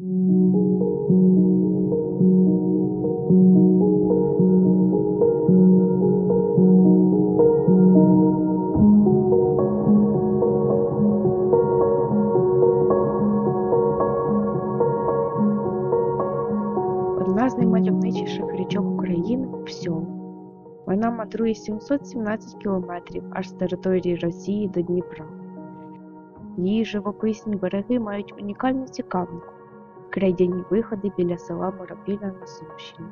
Одна з наймальовничіших річок України Псьол. Вона мандрує 717 кілометрів аж з території Росії до Дніпра. Її живописні береги мають унікальну цікавинку крейдяні виходи біля села Моропіля на Сумщині.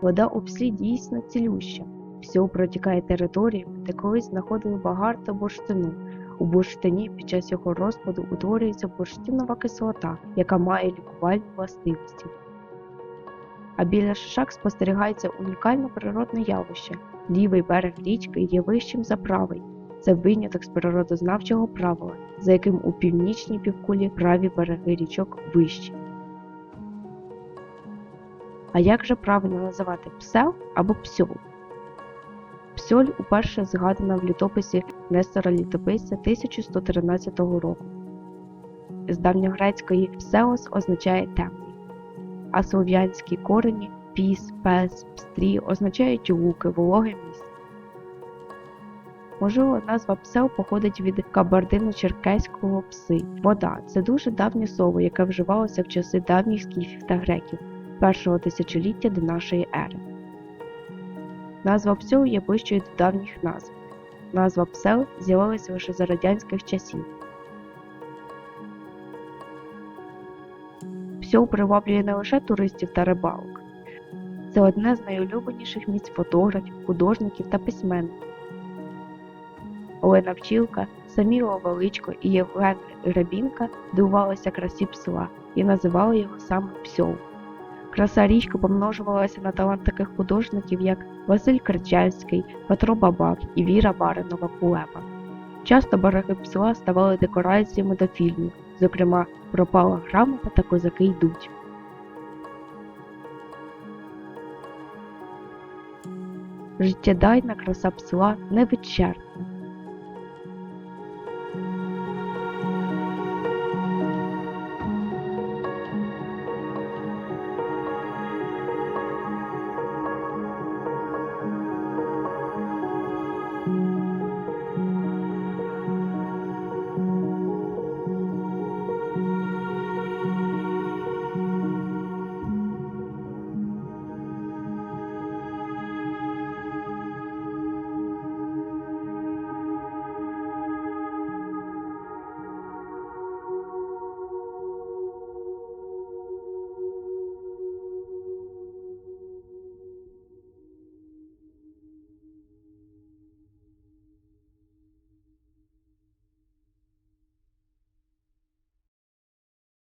Вода у пслі дійсно цілюща. Псьол протікає територіями, де колись знаходили багато бурштину. У бурштині під час його розпаду утворюється бурштинова кислота, яка має лікувальні властивості. А біля Шишак спостерігається унікальне природне явище. Лівий берег річки є вищим за правий. Це виняток з природознавчого правила, за яким у північній півкулі праві береги річок вищі. А як же правильно називати псел або псьол? Псьоль уперше згадана в літописі Нестора Літописця 1113 року. З давньогрецької псеос означає темний, а слов'янські корені піс, пес, пстрі означають луки, вологе місце. Можливо, назва псел походить від кабардино-черкеського пси. Вода це дуже давнє слово, яке вживалося в часи давніх скіфів та греків першого тисячоліття до нашої ери. Назва псьол є ближчою до давніх назв. Назва псел з'явилася лише за радянських часів. Псьол приваблює не лише туристів та рибалок. Це одне з найулюбленіших місць фотографів, художників та письменників. Олена Пчілка, Саміла Величко і Євген Гребінка дивувалися красі псла і називали його саме псьол. Краса річки помножувалася на талант таких художників, як Василь Керчевський, Петро Бабак і Віра Баринова Кулеба. Часто береги псла ставали декораціями до фільмів, зокрема Пропала грамота та козаки йдуть. Життєдайна краса псла невичерпна.